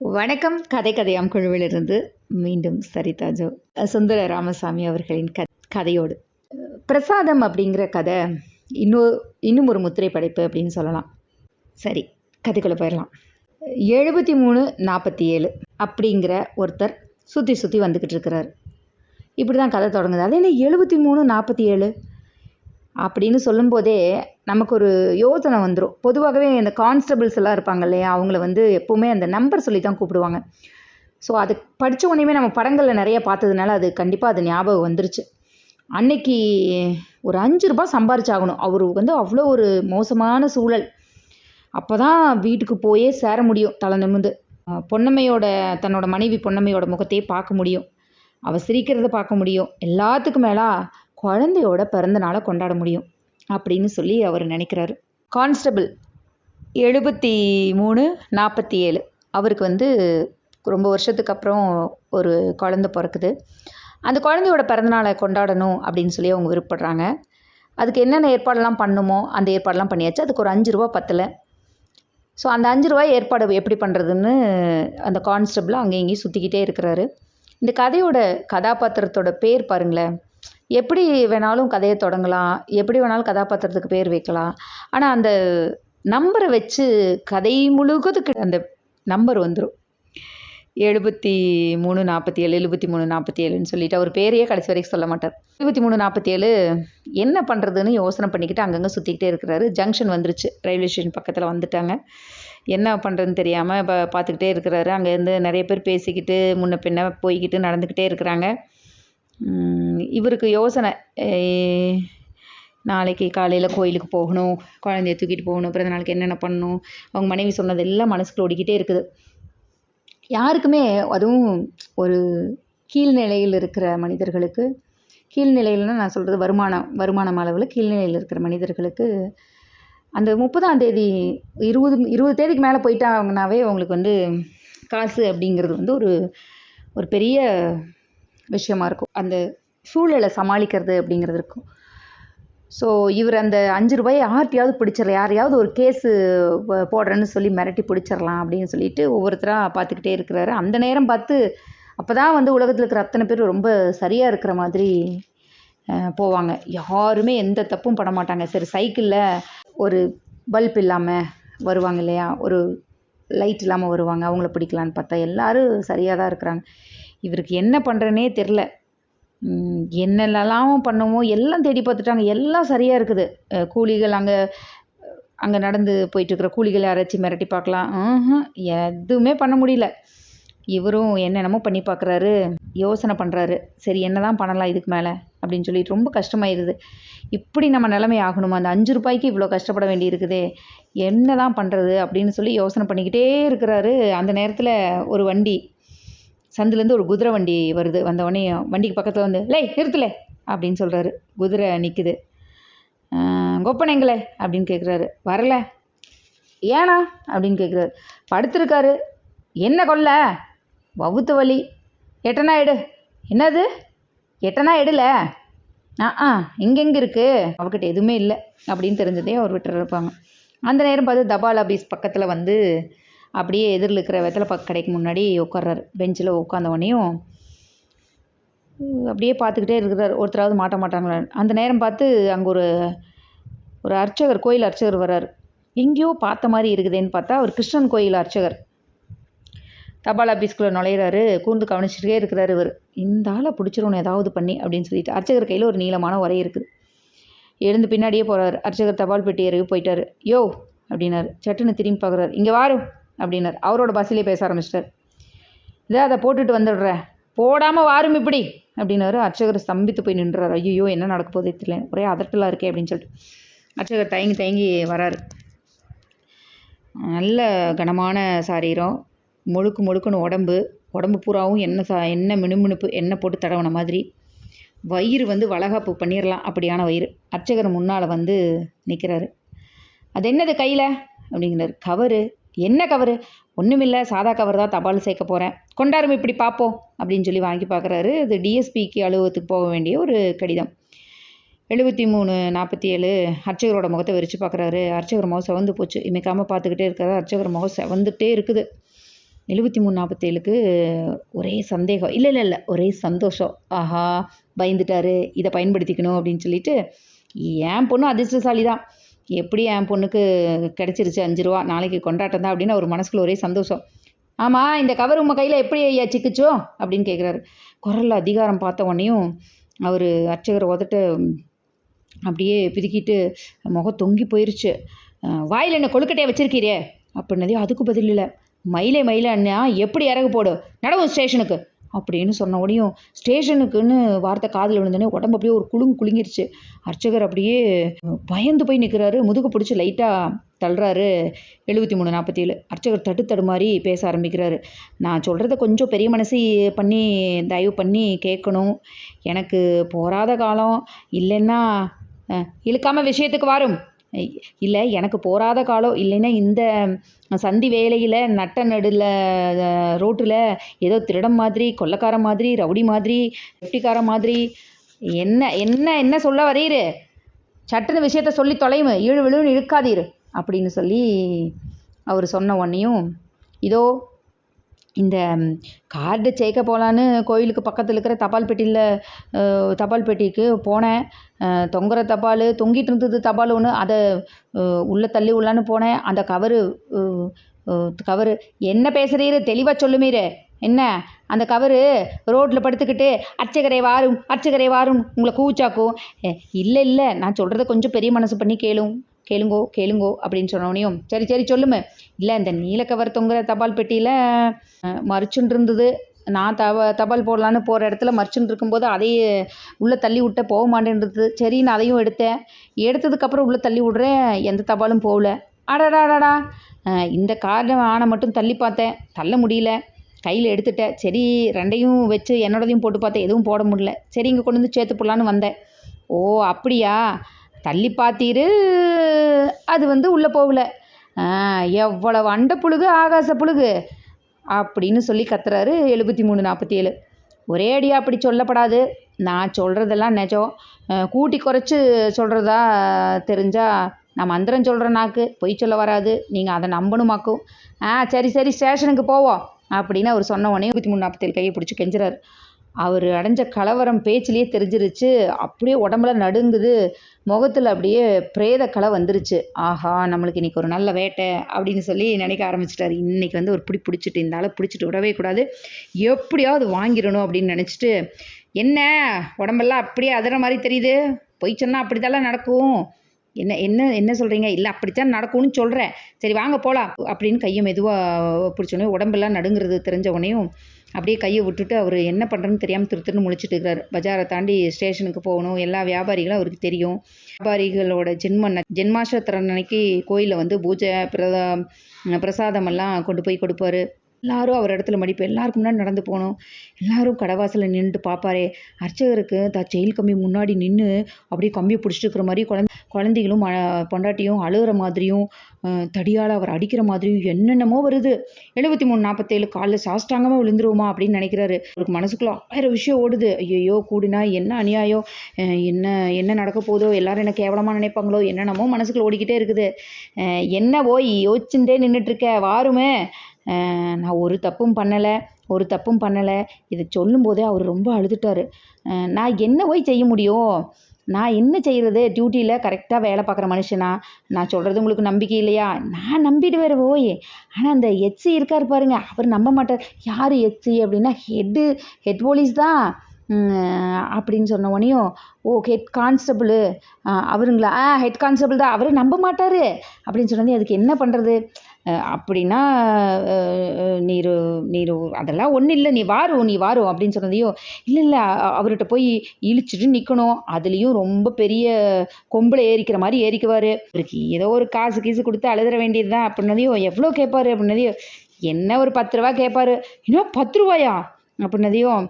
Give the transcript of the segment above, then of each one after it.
வணக்கம். கதை கதையாம் குழுவிலிருந்து மீண்டும் சரிதா ஜோ சுந்தர ராமசாமி அவர்களின் க கதையோடு. பிரசாதம் அப்படிங்கிற கதை இன்னும் இன்னும் ஒரு முத்திரை படைப்பு அப்படின்னு சொல்லலாம். சரி கதைக்குள்ளே போயிடலாம். எழுபத்தி மூணு நாற்பத்தி ஏழு அப்படிங்கிற ஒருத்தர் சுற்றி சுற்றி வந்துக்கிட்டு இருக்கிறார். இப்படி தான் கதை தொடங்குது. அது என்ன எழுபத்தி மூணு நாற்பத்தி ஏழு அப்படின்னு சொல்லும்போதே நமக்கு ஒரு யோசனை வந்துடும் பொதுவாகவே இந்த கான்ஸ்டபிள்ஸ் எல்லாம் இருப்பாங்க இல்லையா? அவங்கள வந்து எப்போவுமே அந்த நம்பர் சொல்லி தான் கூப்பிடுவாங்க. ஸோ அது படித்த உடனேமே நம்ம படங்களில் நிறைய பார்த்ததுனால அது கண்டிப்பாக அது ஞாபகம் வந்துருச்சு. அன்னைக்கு ஒரு அஞ்சு ரூபா சம்பாரிச்சாகணும். அவர் வந்து அவ்வளோ ஒரு மோசமான சூழல். அப்போ தான் வீட்டுக்கு போயே சேர முடியும் தலை நிமிந்து பொன்னம்மையோட தன்னோட மனைவி பொன்னம்மையோட முகத்தையே பார்க்க முடியும். அவள் சிரிக்கிறத பார்க்க முடியும். எல்லாத்துக்கும் மேலே குழந்தையோட பிறந்தநாளை கொண்டாட முடியும் அப்படின்னு சொல்லி அவர் நினைக்கிறாரு. கான்ஸ்டபிள் எழுபத்தி மூணு நாற்பத்தி ஏழு. அவருக்கு வந்து ரொம்ப வருஷத்துக்கு அப்புறம் ஒரு குழந்தை பிறக்குது. அந்த குழந்தையோட பிறந்தநாளை கொண்டாடணும் அப்படின்னு சொல்லி அவங்க விருப்பப்படுறாங்க. அதுக்கு என்னென்ன ஏற்பாடெல்லாம் பண்ணுமோ அந்த ஏற்பாடெல்லாம் பண்ணியாச்சு. அதுக்கு ஒரு அஞ்சு ரூபா பத்தலை. ஸோ அந்த அஞ்சு ரூபாய் ஏற்பாடு எப்படி பண்ணுறதுன்னு அந்த கான்ஸ்டபிள் அங்கே இங்கேயும் சுற்றிக்கிட்டே இருக்கிறாரு. இந்த கதையோட கதாபாத்திரத்தோட பேர் பாருங்களேன். எப்படி வேணாலும் கதையை தொடங்கலாம் எப்படி வேணாலும் கதாபாத்திரத்துக்கு பேர் வைக்கலாம். ஆனால் அந்த நம்பரை வச்சு கதை முழுகிறதுக்கு அந்த நம்பர் வந்துடும் எழுபத்தி மூணு நாற்பத்தி ஏழு எழுபத்தி மூணு நாற்பத்தி ஏழுன்னு சொல்லிட்டு அவர் பேரையே கடைசி வரைக்கும் சொல்ல மாட்டார். எழுபத்தி மூணு நாற்பத்தி ஏழு என்ன பண்ணுறதுன்னு யோசனை பண்ணிக்கிட்டு அங்கங்கே சுற்றிக்கிட்டே இருக்கிறாரு. ஜங்ஷன் வந்துருச்சு. ரயில்வே ஸ்டேஷன் பக்கத்தில் வந்துட்டாங்க. என்ன பண்ணுறதுன்னு தெரியாமல் இப்போ பார்த்துக்கிட்டே இருக்கிறாரு. அங்கேருந்து நிறைய பேர் பேசிக்கிட்டு முன்ன பின்ன போய்கிட்டு நடந்துக்கிட்டே இருக்கிறாங்க. இவருக்கு யோசனை. நாளைக்கு காலையில் கோயிலுக்கு போகணும் குழந்தைய தூக்கிட்டு போகணும் பிறந்த நாளைக்கு என்னென்ன பண்ணணும் அவங்க மனைவி சொன்னது எல்லாம் மனசுக்குள்ள ஓடிக்கிட்டே இருக்குது. யாருக்குமே அதுவும் ஒரு கீழ்நிலையில் இருக்கிற மனிதர்களுக்கு கீழ்நிலையில்னா நான் சொல்கிறது வருமானம் வருமானம் அளவில் கீழ்நிலையில் இருக்கிற மனிதர்களுக்கு அந்த முப்பதாம் தேதி இருபது இருபது தேதிக்கு மேலே போயிட்டாங்கனாவே அவங்களுக்கு வந்து காசு அப்படிங்கிறது வந்து ஒரு ஒரு பெரிய விஷயமா இருக்கும். அந்த சூழலை சமாளிக்கிறது அப்படிங்கிறது இருக்கும். ஸோ இவர் அந்த அஞ்சு ரூபாயை யார்ட்டையாவது பிடிச்சிடலாம். யாரையாவது ஒரு கேஸு போடுறேன்னு சொல்லி மிரட்டி பிடிச்சிடலாம் அப்படின்னு சொல்லிட்டு ஒவ்வொருத்தராக பார்த்துக்கிட்டே இருக்கிறாரு. அந்த நேரம் பார்த்து அப்போ தான் வந்து உலகத்தில் இருக்கிற அத்தனை பேர் ரொம்ப சரியாக இருக்கிற மாதிரி போவாங்க. யாருமே எந்த தப்பும் பண்ண மாட்டாங்க. சரி சைக்கிளில் ஒரு பல்ப் இல்லாமல் வருவாங்க இல்லையா? ஒரு லைட் இல்லாமல் வருவாங்க. அவங்கள பிடிக்கலான்னு பார்த்தா எல்லோரும் சரியாக தான் இருக்கிறாங்க. இவருக்கு என்ன பண்ணுறேனே தெரில என்னென்னலாம் பண்ணுமோ எல்லாம் தேடி பார்த்துட்டாங்க. எல்லாம் சரியாக இருக்குது. கூலிகள் அங்கே அங்கே நடந்து போயிட்டுருக்குற கூலிகளை யாராச்சும் மிரட்டி பார்க்கலாம். எதுவுமே பண்ண முடியல. இவரும் என்னென்னமோ பண்ணி பார்க்குறாரு. யோசனை பண்ணுறாரு சரி என்னதான் பண்ணலாம் இதுக்கு மேலே? அப்படின்னு சொல்லி ரொம்ப கஷ்டமாயிருது. இப்படி நம்ம நிலைமை ஆகணுமா? அந்த அஞ்சு ரூபாய்க்கு இவ்வளோ கஷ்டப்பட வேண்டியிருக்குதே. என்ன தான் பண்ணுறது அப்படின்னு சொல்லி யோசனை பண்ணிக்கிட்டே இருக்கிறாரு. அந்த நேரத்தில் ஒரு வண்டி சந்துலேருந்து ஒரு குதிரை வண்டி வருது. வந்த உடனே வண்டிக்கு பக்கத்தில் வந்து லே நிறுத்தலே அப்படின்னு சொல்கிறாரு குதிரை நிற்குது கொப்பன் எங்களே அப்படின்னு கேட்குறாரு வரல. ஏனா? அப்படின்னு கேட்குறாரு படுத்திருக்காரு. என்ன கொல்ல வவுத்து வலி. எட்டனா எடு. என்னது? எட்டனா எடுல. ஆ ஆ எங்கெங்கே இருக்குது அவர்கிட்ட எதுவுமே இல்லை அப்படின்னு தெரிஞ்சதே அவர் விட்டுருப்பாங்க அந்த நேரம் பார்த்து தபால் ஆபீஸ் பக்கத்தில் வந்து அப்படியே எதிரில் இருக்கிற வெத்தலை பாக்கு கடைக்கு முன்னாடி உட்கார்றாரு. பெஞ்சில் உட்காந்த உடனேயும் அப்படியே பார்த்துக்கிட்டே இருக்கிறார். ஒருத்தராவது மாட்ட மாட்டாங்களா? அந்த நேரம் பார்த்து அங்கே ஒரு ஒரு அர்ச்சகர் கோயில் அர்ச்சகர் வர்றார். எங்கேயோ பார்த்த மாதிரி இருக்குதேன்னு பார்த்தா அவர் கிருஷ்ணன் கோயில் அர்ச்சகர். தபால் ஆஃபீஸ்க்குள்ளே நுழையிறாரு. கூர்ந்து கவனிச்சுட்டே இருக்கிறாரு இவர். இந்த ஆளை பிடிச்சிருவணும் ஏதாவது பண்ணி அப்படின்னு சொல்லிட்டு அர்ச்சகர் கையில் ஒரு நீளமான உரை இருக்குது. எழுந்து பின்னாடியே போகிறார் அர்ச்சகர் தபால் பெட்டி இறங்கி போயிட்டாரு. யோ அப்படின்னாரு. சட்டுன்னு திரும்பி பார்க்குறாரு. இங்கே வாரு. அப்படின்னார். அவரோட பஸ்ஸிலே பேச ஆரம்பிச்சிட்டார். இதே அதை போட்டுட்டு வந்துடுறேன். போடாமல் வாரும் இப்படி. அப்படின்னாரு. அர்ச்சகர் ஸ்தம்பித்து போய் நின்றார். ஐயோ என்ன நடக்க போதே தெரியல ஒரே அதட்டலாக இருக்கே அப்படின்னு சொல்லிட்டு. அர்ச்சகர் தயங்கி தயங்கி வராரு. நல்ல கனமான சாரீரம் முழுக்கு முழுக்குன்னு உடம்பு உடம்பு பூராவும் என்ன சா என்ன மினுமினுப்பு எண்ணெய் போட்டு தடவின மாதிரி. வயிறு வந்து வளகாப்பு பண்ணிடலாம் அப்படியான வயிறு. அர்ச்சகர் முன்னால் வந்து நிற்கிறாரு அது என்னது கையில்? அப்படிங்கிறார். கவரு. என்ன கவரு? ஒன்றுமில்ல சாதா கவர் தான் தபால் சேர்க்க போகிறேன் கொண்டாரும் இப்படி பார்ப்போம் அப்படின்னு சொல்லி வாங்கி பார்க்குறாரு அது டிஎஸ்பிக்கு அலுவலகத்துக்கு போக வேண்டிய ஒரு கடிதம். எழுபத்தி மூணு நாற்பத்தி ஏழு அர்ச்சகரோட முகத்தை விரித்து பார்க்குறாரு அர்ச்சகர் முகம் செவந்து போச்சு. இமைக்காமல் பார்த்துக்கிட்டே இருக்கிறாரு அர்ச்சகர் முகம் செவந்துட்டே இருக்குது. எழுபத்தி மூணு நாற்பத்தேழுக்கு ஒரே சந்தேகம். இல்லை இல்லை இல்லை ஒரே சந்தோஷம். ஆஹா பயந்துட்டாரு. இதை பயன்படுத்திக்கணும் அப்படின்னு சொல்லிட்டு என் பொண்ணு அதிர்ஷ்டசாலி தான் எப்படி என் பொண்ணுக்கு கிடச்சிருச்சு அஞ்சு ரூபா நாளைக்கு கொண்டாட்டம் தான் அப்படின்னு அவர் மனசுக்குள்ள ஒரே சந்தோஷம். ஆமாம் இந்த கவர் உங்கள் கையில் எப்படி ஐயா சிக்கிச்சோ? அப்படின்னு கேட்குறாரு குரலில் அதிகாரம் பார்த்த உடனேயும் அவர் அர்ச்சகர் உதட்ட அப்படியே பிதுக்கிட்டு முகம் தொங்கி போயிருச்சு. வாயில் என்ன கொழுக்கட்டையை வச்சிருக்கீரே? அப்படின்னதே அதுக்கு பதில் இல்லை. மயிலே மயில அண்ணா எப்படி இறகு போடு? நடவும் ஸ்டேஷனுக்கு. அப்படின்னு சொன்ன உடனேயும் ஸ்டேஷனுக்குன்னு வார்த்தை காதில் விழுந்தோடனே உடம்பு அப்படியே ஒரு குலுங்கு குலுங்கிருச்சு. அர்ச்சகர் அப்படியே பயந்து போய் நிற்கிறாரு முதுகு பிடிச்சி லைட்டாக தள்ளுறாரு. எழுபத்தி மூணு நாற்பத்தி ஏழு. அர்ச்சகர் தட்டு மாதிரி பேச ஆரம்பிக்கிறாரு. நான் சொல்கிறத கொஞ்சம் பெரிய மனசு பண்ணி தயவு பண்ணி கேட்கணும். எனக்கு போராத காலம். இல்லைன்னா இழுக்காமல் விஷயத்துக்கு வரும். இல்லை எனக்கு போராத காலம் இல்லைன்னா இந்த சந்தி வேலையில் நட்ட நடுல ரோட்டில் ஏதோ திருடன் மாதிரி கொள்ளக்கார மாதிரி ரவுடி மாதிரி வெட்டிக்கார மாதிரி என்ன என்ன என்ன சொல்ல வரீரு சட்டுன்னு விஷயத்த சொல்லி தொலைவு இழு விழுன்னு இருக்காதீர் அப்படின்னு சொல்லி அவர் சொன்ன உடனேயும் இதோ இந்த கார்டு சேர்க்க போகலான்னு கோயிலுக்கு பக்கத்தில் இருக்கிற தபால் பெட்டியில் தபால் பெட்டிக்கு போனேன். தொங்குகிற தொங்குற தபால் தொங்கிட்டு இருந்தது தபால் ஒன்று அதை உள்ளே தள்ளி உள்ளான்னு போனேன். அந்த கவரு கவரு என்ன பேசுகிறீரு தெளிவாக சொல்லுமீரு என்ன? அந்த கவரு ரோட்டில் படுத்துக்கிட்டு அர்ச்சகரை வாரும் அர்ச்சகரை வாரும் உங்களை கூச்சாக்கும் இல்லை இல்லை. நான் சொல்கிறத கொஞ்சம் பெரிய மனசு பண்ணி கேளும் கேளுங்கோ கேளுங்கோ. அப்படின்னு சொன்னோனையும் சரி சரி சொல்லுமே. இல்லை இந்த நீலக்கவர் தொங்குற தபால் பெட்டியில் மறிச்சுன்னு இருந்தது நான் தவ தபால் போடலான்னு போகிற இடத்துல மறிச்சுன்னு இருக்கும்போது அதையே உள்ளே தள்ளி விட்ட போக மாட்டேன்றது சரி நான் அதையும் எடுத்தேன். எடுத்ததுக்கப்புறம் உள்ளே தள்ளி விட்றேன். எந்த தபாலும் போகல. அடடா அடடா இந்த கார்டு ஆனை மட்டும் தள்ளி பார்த்தேன். தள்ள முடியல. கையில் எடுத்துட்டேன். சரி ரெண்டையும் வச்சு என்னோடதையும் போட்டு பார்த்தேன். எதுவும் போட முடியல. சரி இங்கே கொண்டு வந்து சேர்த்து போடலான்னு வந்தேன். ஓ அப்படியா? தள்ளி பார்த்தீரு. அது வந்து உள்ளே போகல. எவ்வளவு அண்ட புழுகு ஆகாச புழுகு. அப்படின்னு சொல்லி கத்துறாரு எழுபத்தி மூணு நாற்பத்தி ஏழு. ஒரே அடியா அப்படி சொல்லப்படாது. நான் சொல்கிறதெல்லாம் நிஜம். கூட்டி குறைச்சி சொல்கிறதா தெரிஞ்சால் நான் மந்திரம் சொல்கிற நாக்கு. பொய் சொல்ல வராது. நீங்கள் அதை நம்பணுமாக்கும். ஆ சரி சரி ஸ்டேஷனுக்கு போவோம். அப்படின்னு அவர் சொன்ன உடனே இருபத்தி மூணு நாற்பத்தேழு கையை பிடிச்சி கெஞ்சுறாரு. அவர் அடைஞ்ச கலவரம் பேச்சிலேயே தெரிஞ்சிருச்சு. அப்படியே உடம்புல நடுங்குது. முகத்தில் அப்படியே பிரேத கலை வந்துருச்சு. ஆஹா நம்மளுக்கு இன்னைக்கு ஒரு நல்ல வேட்டை அப்படின்னு சொல்லி நினைக்க ஆரம்பிச்சிட்டாரு. இன்றைக்கி வந்து ஒரு பிடி பிடிச்சிட்டு இந்த ஆளை பிடிச்சிட்டு விடவே கூடாது. எப்படியாவது வாங்கிடணும் அப்படின்னு நினச்சிட்டு என்ன? உடம்பெல்லாம் அப்படியே அதற மாதிரி தெரியுது. பொய் சொன்னால் அப்படி நடக்கும். என்ன என்ன என்ன சொல்கிறீங்க இல்லை அப்படித்தான் நடக்கும்னு சொல்கிறேன் சரி வாங்க போகலாம் அப்படின்னு கையை மெதுவாக பிடிச்சோடனே உடம்பெல்லாம் நடுங்கிறது தெரிஞ்ச உடனேயும் அப்படியே கையை விட்டுட்டு அவர் என்ன பண்ணுறன்னு தெரியாமல் திரு திருன்னு முழிச்சிட்டு இருக்கிறார் பஜாரை தாண்டி ஸ்டேஷனுக்கு போகணும். எல்லா வியாபாரிகளும் அவருக்கு தெரியும். வியாபாரிகளோட ஜென்ம ந- அன்னைக்கு கோயிலில் வந்து பூஜை பிரதா பிரசாதமெல்லாம் கொண்டு போய் கொடுப்பாரு. எல்லாரும் அவர் இடத்துல மடிப்பு. எல்லாருக்கும் முன்னாடி நடந்து போகணும். எல்லாரும் கடவாசலில் நின்றுட்டு பார்ப்பாரே அர்ச்சகருக்கு தா செயல் கம்பி முன்னாடி நின்று அப்படியே கம்பி பிடிச்சிட்டு இருக்கிற மாதிரி குழந்தை குழந்தைகளும் ம- பொண்டாட்டியும் அழுகிற மாதிரியும் தடியால் அவர் அடிக்கிற மாதிரியும் என்னென்னமோ வருது. எழுபத்தி மூணு நாற்பத்தேழு காலில் சாஷ்டாங்கமாக விழுந்துருவோமா அப்படின்னு நினைக்கிறாரு. அவருக்கு மனசுக்குள்ள ஆயிரம் விஷயம் ஓடுது. ஐயோ கூடினா என்ன அநியாயம்? என்ன என்ன நடக்க போதோ? எல்லாரும் என்ன கேவலமாக நினைப்பாங்களோ? என்னென்னமோ மனசுக்குள்ள ஓடிக்கிட்டே இருக்குது. அஹ், என்ன போய் யோசிச்சுட்டே நின்றுட்டுருக்க வாருமே. நான் ஒரு தப்பும் பண்ணலை. ஒரு தப்பும் பண்ணலை. இதை சொல்லும்போதே அவர் ரொம்ப அழுதுட்டாரு. நான் என்ன போய் செய்ய முடியும்? நான் என்ன செய்கிறது டியூட்டியில் கரெக்டாக வேலை பார்க்குற மனுஷனா? நான் சொல்கிறது உங்களுக்கு நம்பிக்கை இல்லையா? நான் நம்பிடுவேன் ஓய் ஆனால் அந்த எச்சி இருக்கார் பாருங்க. அவர் நம்ப மாட்டார். யார் எச்சி அப்படின்னா ஹெட்டு ஹெட் போலீஸ் தான். அப்படின்னு சொன்ன உடனேயும் ஓ ஹெட் கான்ஸ்டபுளு அவருங்களா? ஆ ஹெட் கான்ஸ்டபுள் தான். அவர் நம்ப மாட்டார். அப்படின்னு சொன்னது அதுக்கு என்ன பண்ணுறது அப்படின்னா நீர் நீரு நீரு அதெல்லாம் ஒன்றும் இல்லை. நீ வாரு நீ வாரு அப்படின்னு சொன்னதையும் இல்லை இல்லை அவர்கிட்ட போய் இழிச்சிட்டு நிற்கணும் அதுலேயும் ரொம்ப பெரிய கொம்பில் ஏறிக்கிற மாதிரி ஏறிக்குவார். அவருக்கு ஏதோ ஒரு காசு கீசு கொடுத்து அழுதுற வேண்டியது தான் அப்படின்னதையும் எவ்வளோ கேட்பாரு அப்படின்னதையும் என்ன ஒரு பத்து ரூபா கேட்பாரு இன்னும் பத்து ரூபாயா? அப்படின்னதையும்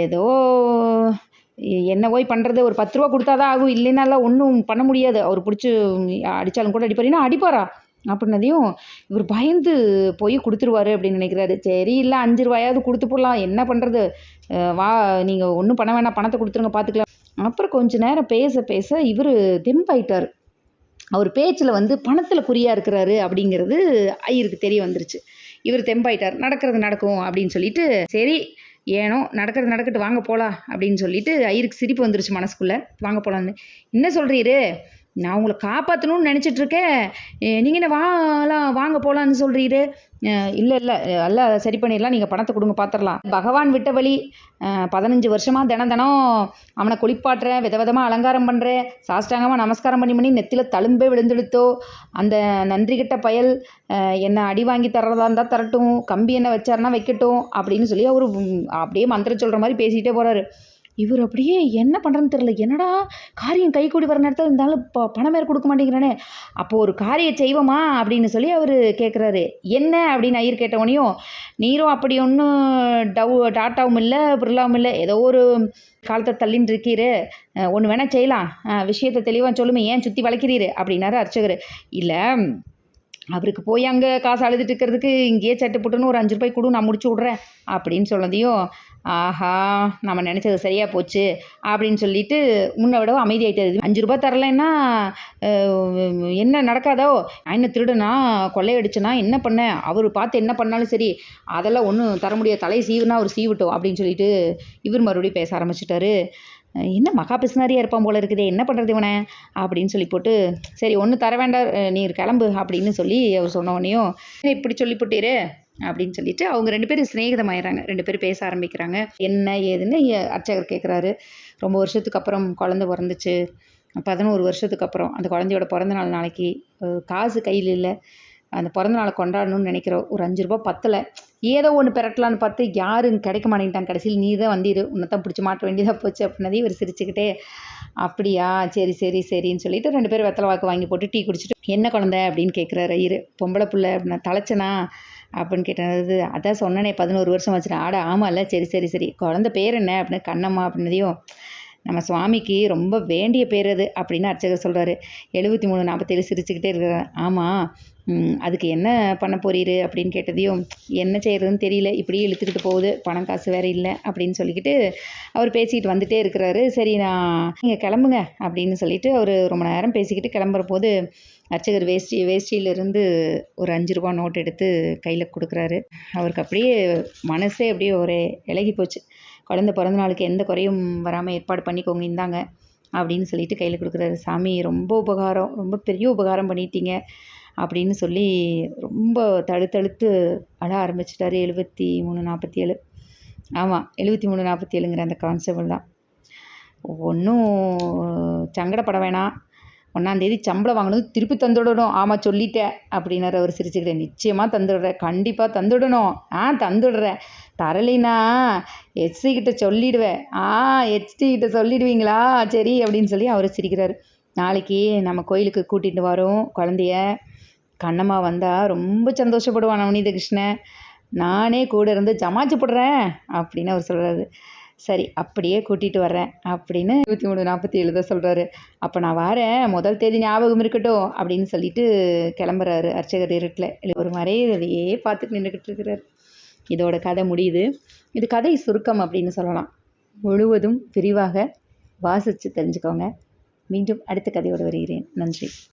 ஏதோ என்ன போய் பண்ணுறது ஒரு பத்து ரூபா கொடுத்தாதான் ஆகும். இல்லைனாலாம் ஒன்றும் பண்ண முடியாது. அவர் பிடிச்சி அடித்தாலும் கூட அடிப்பார். ஏன்னா அடிப்பாரா? அப்படின்னதையும் இவர் பயந்து போய் கொடுத்துருவாரு அப்படின்னு நினைக்கிறாரு. சரி இல்லை அஞ்சு ரூபாயாவது கொடுத்து போடலாம். என்ன பண்ணுறது வா நீங்கள் ஒன்றும் பண்ண வேணாம். பணத்தை கொடுத்துருங்க பார்த்துக்கலாம் அப்புறம் கொஞ்ச நேரம் பேச பேச இவர் தெம்பாயிட்டார். அவர் பேச்சில் வந்து பணத்தில் குறியாக இருக்கிறாரு அப்படிங்கிறது ஐயருக்கு தெரிய வந்துருச்சு. இவர் தெம்பாயிட்டார். நடக்கிறது நடக்கும் அப்படின்னு சொல்லிட்டு சரி ஏனோ நடக்கிறது நடக்கட்டு வாங்க போகலாம் அப்படின்னு சொல்லிட்டு ஐயருக்கு சிரிப்பு வந்துருச்சு மனசுக்குள்ளே. வாங்க போகலான்னு என்ன சொல்கிறீரு நான் உங்களை காப்பாற்றணும்னு நினச்சிட்டு இருக்கேன். நீங்கள் என்ன வாலாம் வாங்க போகலான்னு சொல்கிறீரு இல்லை இல்லை. எல்லாம் சரி பண்ணிடலாம். நீங்கள் பணத்தை கொடுங்க பார்த்துடலாம் பகவான் விட்ட வழி பதினஞ்சு வருஷமாக தினம் தினம் அவனை குளிப்பாட்டுறேன் விதவிதமாக அலங்காரம் பண்ணுறேன் சாஷ்டாங்கமாக நமஸ்காரம் பண்ணி பண்ணி நெத்தியில் தழும்பே விழுந்தெடுத்தோ. அந்த நன்றி கிட்ட பயல் என்னை அடி வாங்கி தர்றதா இருந்தால் தரட்டும். கம்பி என்ன வச்சாருன்னா வைக்கட்டும் அப்படின்னு சொல்லி அவர் அப்படியே மந்திரம் சொல்கிற மாதிரி பேசிகிட்டே போகிறாரு இவர் அப்படியே என்ன பண்ணுறதுன்னு தெரியல. என்னடா காரியம் கை கூடி வர நேரத்தில் இருந்தாலும் ப பணம் வேறு கொடுக்க மாட்டேங்கிறானே. அப்போது ஒரு காரியம் செய்வோமா அப்படின்னு சொல்லி அவர் கேட்குறாரு என்ன அப்படின்னு ஐயர் கேட்டவனையும் நீரும் அப்படி ஒன்றும் டவ் டாட்டாவும் இல்லை பிர்லாவும் இல்லை ஏதோ ஒரு காலத்தை தள்ளின்னு இருக்கீரு. ஒன்று வேணால் செய்யலாம். விஷயத்தை தெளிவாக சொல்லுமே ஏன் சுற்றி வளைக்கிறீரு? அப்படின்னாரு அர்ச்சகர். இல்லை அவருக்கு போய் அங்கே காசு அழுதுட்டு இருக்கிறதுக்கு இங்கேயே சட்டு போட்டுன்னு ஒரு அஞ்சு ரூபாய் கொடு நான் முடிச்சு விட்றேன் அப்படின்னு சொன்னதையும் ஆஹா நம்ம நினச்சது சரியாக போச்சு அப்படின்னு சொல்லிட்டு முன்ன விடவும் அமைதியாயிட்டது அஞ்சு ரூபாய் தரலைன்னா என்ன நடக்காதோ? நான் என்ன திருடுனா கொள்ளையடிச்சுனா என்ன பண்ணேன் அவர் பார்த்து என்ன பண்ணாலும் சரி அதெல்லாம் ஒன்றும் தர முடியாது. தலை சீவுனா அவர் சீவிட்டோம் அப்படின்னு சொல்லிட்டு இவர் மறுபடியும் பேச ஆரம்பிச்சிட்டாரு. என்ன மகா பிசுனாரியாக இருப்பான் போல இருக்குதே என்ன பண்ணுறது இவனை? அப்படின்னு சொல்லி போட்டு சரி ஒன்றும் தர வேண்டாம் நீ நீர் கிளம்பு அப்படின்னு சொல்லி அவர் சொன்ன உடனேயும் இப்படி சொல்லி போட்டீரு அப்படின்னு சொல்லிட்டு அவங்க ரெண்டு பேரும் சிநேகிதமாயிடுறாங்க ரெண்டு பேரும் பேச ஆரம்பிக்கிறாங்க. என்ன ஏதுன்னு அர்ச்சகர் கேட்குறாரு ரொம்ப வருஷத்துக்கு அப்புறம் குழந்தை பிறந்துச்சு. பதினோரு வருஷத்துக்கு அப்புறம் அந்த குழந்தையோட பிறந்த நாள் நாளைக்கு காசு கையில் இல்லை. அந்த பிறந்த நாளை கொண்டாடணும்னு நினைக்கிறோம் ஒரு அஞ்சு ரூபா பத்தலை. ஏதோ ஒன்று பெரட்டலான்னு பார்த்து யாரும் கிடைக்க மாட்டேங்கிட்டாங்க கடைசியில் நீ தான் வந்தீர். உன்னை தான் பிடிச்சி மாட்ட வேண்டியதாக போச்சு அப்படின்னதையும் இவர் சிரிச்சுக்கிட்டே அப்படியா சரி சரி சரின்னு சொல்லிட்டு ரெண்டு பேரும் வெத்தலை வாக்கு வாங்கி போட்டு டீ குடிச்சிட்டு என்ன குழந்தை? அப்படின்னு கேட்குறாரு ஐயர். பொம்பளை பிள்ளை அப்படின்னா தலைச்சனா அப்படின்னு கேட்டது அதான் சொன்னனே பதினோரு வருஷம் வச்சுட்டேன் ஆட ஆமாம்ல சரி சரி சரி. குழந்தை பேர் என்ன? அப்படின்னு கண்ணம்மா அப்படின்னதையும் நம்ம சுவாமிக்கு ரொம்ப வேண்டிய பேர் அது அப்படின்னு அர்ச்சகர் சொல்கிறாரு எழுபத்தி மூணு நாற்பத்தேழு சிரிச்சுக்கிட்டே இருக்கிறார் ஆமாம் அதுக்கு என்ன பண்ண போறீரு அப்படின்னு கேட்டதையும் என்ன செய்யறதுன்னு தெரியல இப்படியே இழுத்துக்கிட்டு போகுது பணம் காசு வேற இல்லை அப்படின்னு சொல்லிக்கிட்டு அவர் பேசிக்கிட்டு வந்துட்டே இருக்கிறாரு. சரி நான் நீங்கள் கிளம்புங்க அப்படின்னு சொல்லிட்டு அவர் ரொம்ப நேரம் பேசிக்கிட்டு கிளம்புற போது அர்ச்சகர் வேஷ்டி வேஷ்டியிலிருந்து ஒரு அஞ்சு ரூபா நோட் எடுத்து கையில் கொடுக்குறாரு. அவருக்கு அப்படியே மனசே அப்படியே ஒரு இலகி போச்சு. குழந்தை பிறந்த நாளுக்கு எந்த குறையும் வராமல் ஏற்பாடு பண்ணிக்கோங்க இந்தாங்க அப்படின்னு சொல்லிட்டு கையில் கொடுக்குறாரு. சாமி ரொம்ப உபகாரம் ரொம்ப பெரிய உபகாரம் பண்ணிட்டீங்க. அப்படின்னு சொல்லி ரொம்ப தழுத்தழுத்து அழ ஆரம்பிச்சிட்டாரு. எழுபத்தி மூணு நாற்பத்தி ஏழு. ஆமாம் எழுபத்தி மூணு நாற்பத்தி ஏழுங்கிற அந்த கான்ஸ்டபிள் தான். ஒன்றும் சங்கடப்பட வேணாம். ஒன்றாந்தேதி சம்பளம் வாங்கணும் திருப்பி தந்துவிடணும் ஆமாம் சொல்லிட்டேன் அப்படின்னாரு அவர் சிரிச்சுக்கிட்டேன் நிச்சயமாக தந்துடுறேன் கண்டிப்பாக தந்துடணும். ஆ தந்துடுறேன். தரலைனா எச்சி கிட்ட சொல்லிடுவேன். ஆ எச்டி கிட்ட சொல்லிடுவீங்களா? சரி அப்படின்னு சொல்லி அவர் சிரிக்கிறாரு. நாளைக்கு நம்ம கோயிலுக்கு கூட்டிகிட்டு வரோம் குழந்தைய. கண்ணம்மா வந்தால் ரொம்ப சந்தோஷப்படுவான் நவநீத கிருஷ்ணன் நானே கூட இருந்து ஜமாச்சு போடுறேன் அப்படின்னு அவர் சொல்கிறாரு சரி அப்படியே கூட்டிகிட்டு வர்றேன் அப்படின்னு இருபத்தி மூணு நாற்பத்தி ஏழு தான் சொல்கிறாரு அப்போ நான் வரேன் முதல் தேதி ஞாபகம் இருக்கட்டும் அப்படின்னு சொல்லிட்டு கிளம்புறாரு அர்ச்சகர் இருட்டில். ஒரு மறையதையே பார்த்துட்டு நின்றுக்கிட்டு இருக்கிறார். இதோட கதை முடியுது. இது கதை சுருக்கம் அப்படின்னு சொல்லலாம். முழுவதும் விரிவாக வாசித்து தெரிஞ்சுக்கோங்க. மீண்டும் அடுத்த கதையோடு வருகிறேன். நன்றி.